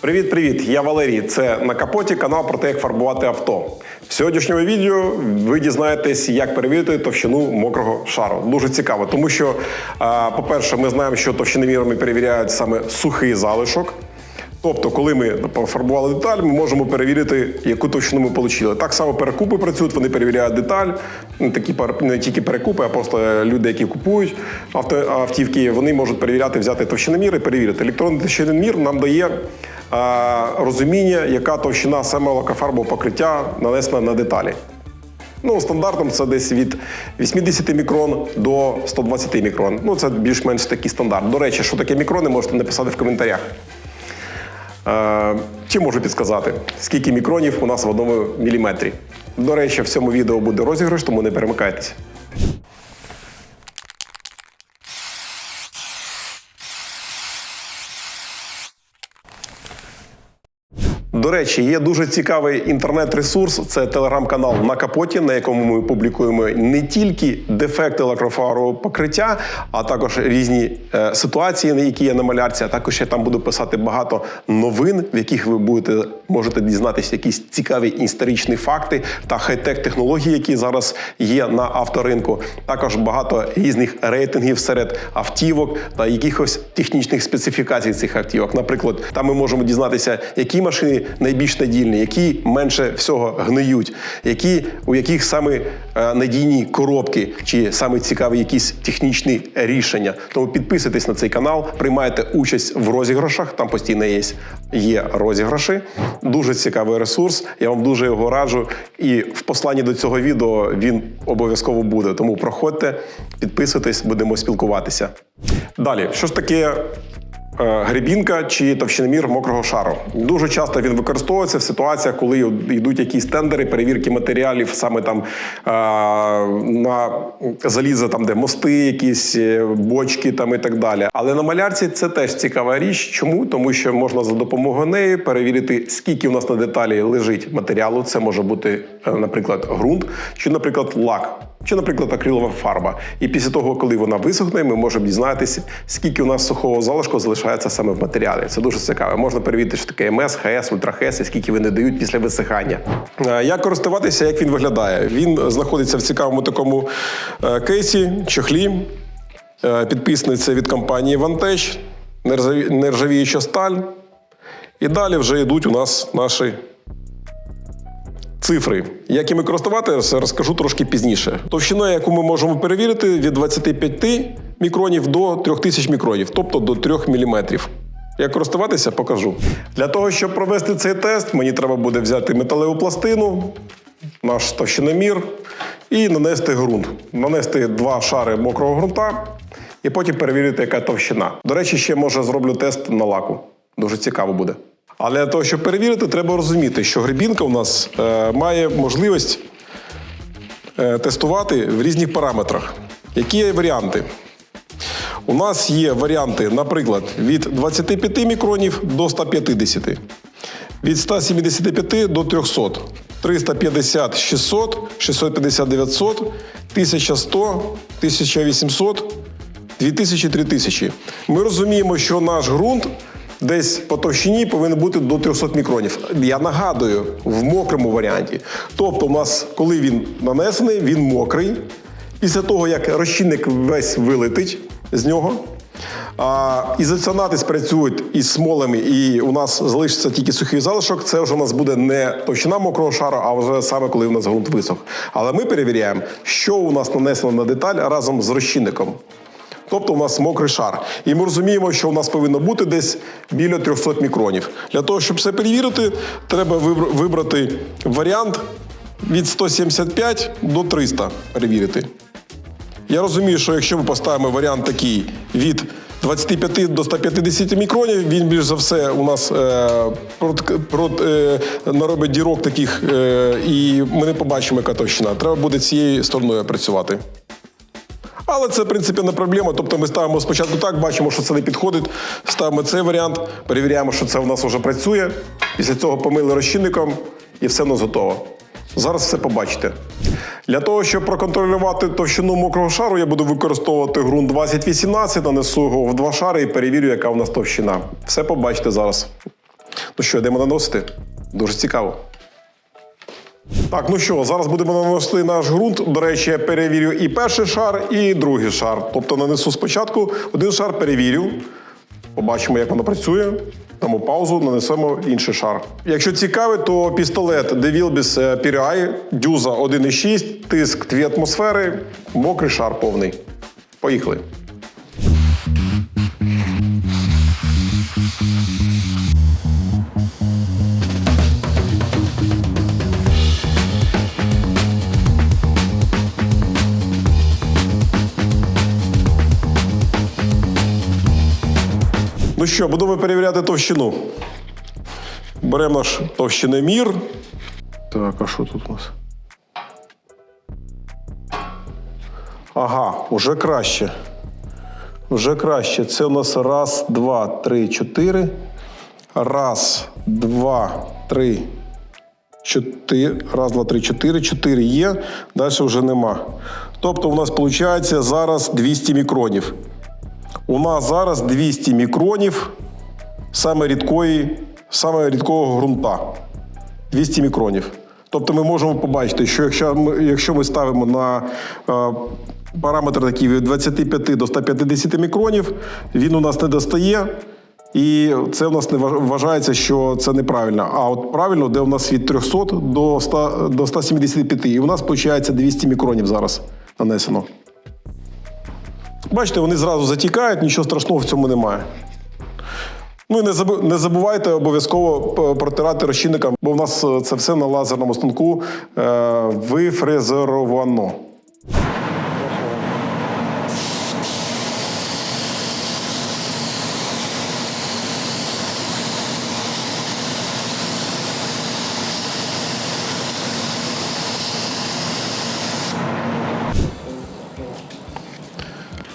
Привіт-привіт! Я Валерій. Це на капоті канал про те, як фарбувати авто. В сьогоднішньому відео ви дізнаєтесь, як перевірити товщину мокрого шару. Дуже цікаво, тому що, по-перше, ми знаємо, що товщиномірами перевіряють саме сухий залишок. Тобто, коли ми пофарбували деталь, ми можемо перевірити, яку товщину ми отримали. Так само перекупи працюють, вони перевіряють деталь. Не такі не тільки перекупи, а просто люди, які купують автівки, вони можуть перевіряти, взяти товщиномір і перевірити. Електронний товщиномір нам дає а, розуміння, яка товщина саме лакофарбового покриття нанесена на деталі. Ну, стандартом це десь від 80 мікрон до 120 мікрон. Ну, це більш-менш такий стандарт. До речі, що таке мікрони, можете написати в коментарях. Е, Чи можу підсказати, скільки мікронів у нас в одному міліметрі. До речі, в цьому відео буде розіграш, тому не перемикайтеся. До речі, є дуже цікавий інтернет-ресурс. Це телеграм-канал на капоті, на якому ми публікуємо не тільки дефекти лакрофарового покриття, а також різні е, ситуації, на які є на малярці. А також я там буду писати багато новин, в яких ви будете можете дізнатися якісь цікаві історичні факти та хай-тек технології, які зараз є на авторинку. Також багато різних рейтингів серед автівок та якихось технічних специфікацій цих автівок. Наприклад, там ми можемо дізнатися, які машини найбільш надійні, які менше всього гниють, які у яких саме е, надійні коробки, чи саме цікаві якісь технічні рішення. Тому підписуйтесь на цей канал, приймайте участь в розіграшах. Там постійно є, є розіграші. Дуже цікавий ресурс. Я вам дуже його раджу. І в посланні до цього відео він обов'язково буде. Тому проходьте, підписуйтесь, будемо спілкуватися. Далі, що ж таке грибінка чи товщиномір мокрого шару. Дуже часто він використовується в ситуаціях, коли йдуть якісь тендери, перевірки матеріалів, саме там е, на залізо, там де мости, якісь е, бочки там і так далі. Але на малярці це теж цікава річ. Чому? Тому що можна за допомогою неї перевірити, скільки у нас на деталі лежить матеріалу. Це може бути, е, наприклад, ґрунт, чи, наприклад, лак. Чи, наприклад, акрилова фарба. І після того, коли вона висохне, ми можемо дізнатися, скільки у нас сухого залишку залишається саме в матеріалі. Це дуже цікаво. Можна перевірити, що таке МС, ХС, ультрахес, і скільки вони дають після висихання. Е, Як користуватися, як він виглядає? Він знаходиться в цікавому такому е, кейсі, чохлі. Е, Підписаний це від компанії Vantage, нержавіюча сталь. І далі вже йдуть у нас наші Цифри, як іми користуватися, розкажу трошки пізніше. Товщина, яку ми можемо перевірити, від 25 мікронів до 3000 мікронів, тобто до 3 мм. Як користуватися, покажу. Для того, щоб провести цей тест, мені треба буде взяти металеву пластину, наш товщиномір і нанести ґрунт. Нанести два шари мокрого ґрунта і потім перевірити, яка товщина. До речі, ще може зроблю тест на лаку. Дуже цікаво буде. Але для того, щоб перевірити, треба розуміти, що грибінка у нас е, має можливість е, тестувати в різних параметрах. Які є варіанти? У нас є варіанти, наприклад, від 25 мікронів до 150, від 175 до 300, 350 600, 650 900, 1100, 1800, 2000-3000. Ми розуміємо, що наш ґрунт десь по товщині повинен бути до 300 мікронів. Я нагадую, в мокрому варіанті. Тобто, у нас, коли він нанесений, він мокрий. Після того, як розчинник весь вилетить з нього, а, ізоціонати спрацюють із смолами, і у нас залишиться тільки сухий залишок. Це вже у нас буде не товщина мокрого шару, а вже саме коли у нас ґрунт висох. Але ми перевіряємо, що у нас нанесено на деталь разом з розчинником. Тобто у нас мокрий шар. І ми розуміємо, що у нас повинно бути десь біля 300 мікронів. Для того, щоб це перевірити, треба вибрати варіант від 175 до 300 перевірити. Я розумію, що якщо ми поставимо варіант такий від 25 до 150 мікронів, він більш за все у нас е, прот, прот, е, наробить дірок таких, е, і ми не побачимо, яка товщина. Треба буде цією стороною працювати. Але це, в принципі, не проблема. Тобто ми ставимо спочатку так, бачимо, що це не підходить. Ставимо цей варіант, перевіряємо, що це в нас вже працює. Після цього помили розчинником і все у нас готово. Зараз все побачите. Для того, щоб проконтролювати товщину мокрого шару, я буду використовувати ґрунт 2018, нанесу його в два шари і перевірю, яка у нас товщина. Все побачите зараз. Ну що, йдемо наносити? Дуже цікаво. Так, ну що, зараз будемо наносити наш ґрунт. До речі, я перевірю і перший шар, і другий шар. Тобто нанесу спочатку один шар, перевірю. Побачимо, як воно працює. Дамо паузу, нанесемо інший шар. Якщо цікавить, то пістолет DeVilbiss PRI, дюза 1,6, тиск 2 атмосфери, мокрий шар повний. Поїхали. Що, будемо перевіряти товщину. Беремо наш товщиномір. Так, а що тут у нас? Ага, уже краще. Вже краще. Це у нас раз, два, три, чотири. Раз, два, три, чотири. Раз, два, три, чотири. Чотири є. Далі вже нема. Тобто у нас виходить зараз 200 мікронів. У нас зараз 200 мікронів саме рідкої, саме рідкого ґрунта. 200 мікронів. Тобто ми можемо побачити, що якщо ми, якщо ми ставимо на е, параметр такий від 25 до 150 мікронів, він у нас не достає. І це у нас не вважається, що це неправильно. А от правильно, де у нас від 300 до 100, до 175. І у нас виходить 200 мікронів зараз нанесено. Бачите, вони зразу затікають, нічого страшного в цьому немає. Ну і не забувайте обов'язково протирати розчинником, бо в нас е, це все на лазерному станку е, вифрезеровано.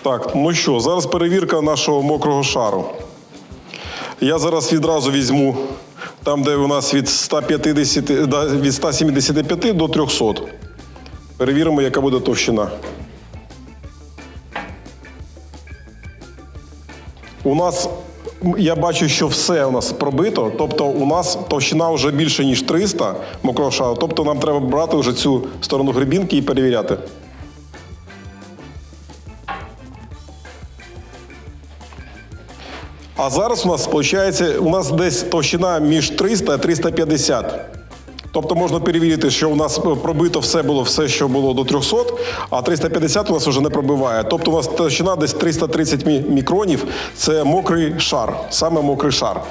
Так, ну що, зараз перевірка нашого мокрого шару. Я зараз відразу візьму там, де у нас від 150, від 175 до 300. Перевіримо, яка буде товщина. У нас я бачу, що все у нас пробито, тобто у нас товщина вже більше, ніж 300 мокрого шару. Тобто нам треба брати вже цю сторону грибінки і перевіряти. А зараз у нас виходить, у нас десь товщина між 300 і 350. Тобто можна перевірити, що у нас пробито все було, все, що було до 300, а 350 у нас вже не пробиває. Тобто у нас товщина десь 330 мі- мікронів це мокрий шар, саме мокрий шар.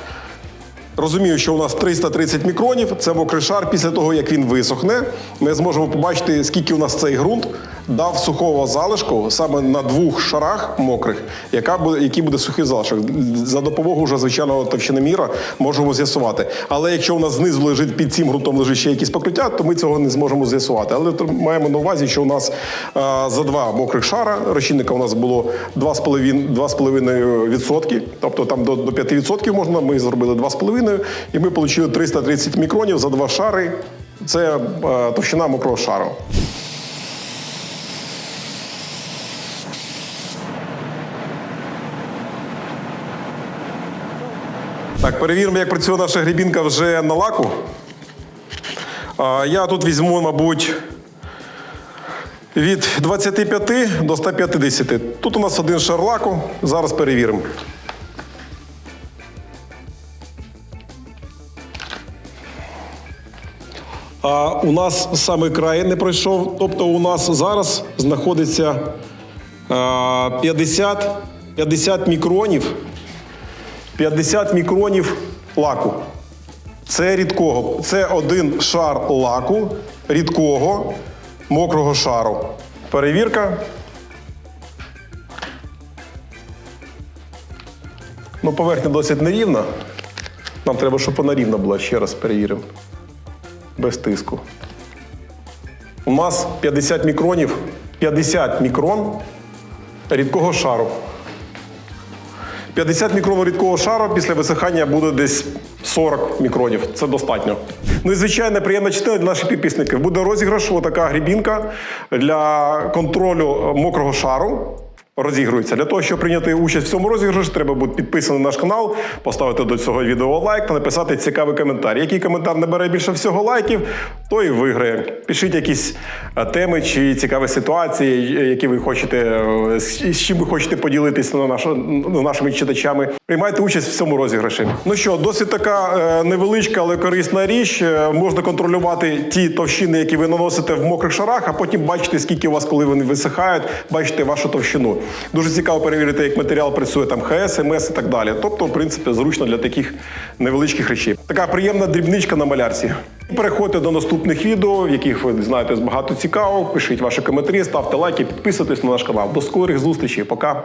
Розумію, що у нас 330 мікронів, це мокрий шар. Після того, як він висохне, ми зможемо побачити, скільки у нас цей ґрунт дав сухого залишку саме на двох шарах мокрих, яка буде, який буде сухий залишок. За допомогою вже звичайного товщиноміра можемо з'ясувати. Але якщо у нас знизу лежить під цим ґрунтом лежить ще якісь покриття, то ми цього не зможемо з'ясувати. Але маємо на увазі, що у нас а, за два мокрих шара розчинника у нас було 2,5%, 2,5%, тобто там до, до 5% можна. Ми зробили 2,5%, і ми отримали 330 мікронів за два шари. Це е, товщина мокрого шару. Так, перевіримо, як працює наша грібінка вже на лаку. Я тут візьму, мабуть, від 25 до 150. Тут у нас один шар лаку. Зараз перевіримо. А у нас саме край не пройшов. Тобто у нас зараз знаходиться 50, 50 мікронів 50 мікронів лаку. Це рідкого. Це один шар лаку рідкого мокрого шару. Перевірка. Ну, поверхня досить нерівна. Нам треба, щоб вона рівна була. Ще раз перевіримо. Без тиску. У нас 50 мікронів, 50 мікрон рідкого шару. 50 мікрон рідкого шару після висихання буде десь 40 мікронів. Це достатньо. Ну і звичайно, приємна частина для наших підписників. Буде розіграш, отака грібінка для контролю мокрого шару. Розігруються. Для того, щоб прийняти участь в цьому розіграші, треба бути підписаним на наш канал, поставити до цього відео лайк та написати цікавий коментар. Який коментар набере більше всього лайків, той і виграє. Пишіть якісь е, теми чи цікаві ситуації, е, які ви хочете, е, з чим ви хочете поділитися на з нашими читачами. Приймайте участь в цьому розіграші. Ну що, досить така невеличка, але корисна річ. Можна контролювати ті товщини, які ви наносите в мокрих шарах, а потім бачити, скільки у вас, коли вони висихають, бачите вашу товщину. Дуже цікаво перевірити, як матеріал працює там ХС, МС і так далі. Тобто, в принципі, зручно для таких невеличких речей. Така приємна дрібничка на малярці. Переходьте до наступних відео, в яких ви знаєте багато цікавого. Пишіть ваші коментарі, ставте лайки, підписуйтесь на наш канал. До скорих зустрічей. Пока.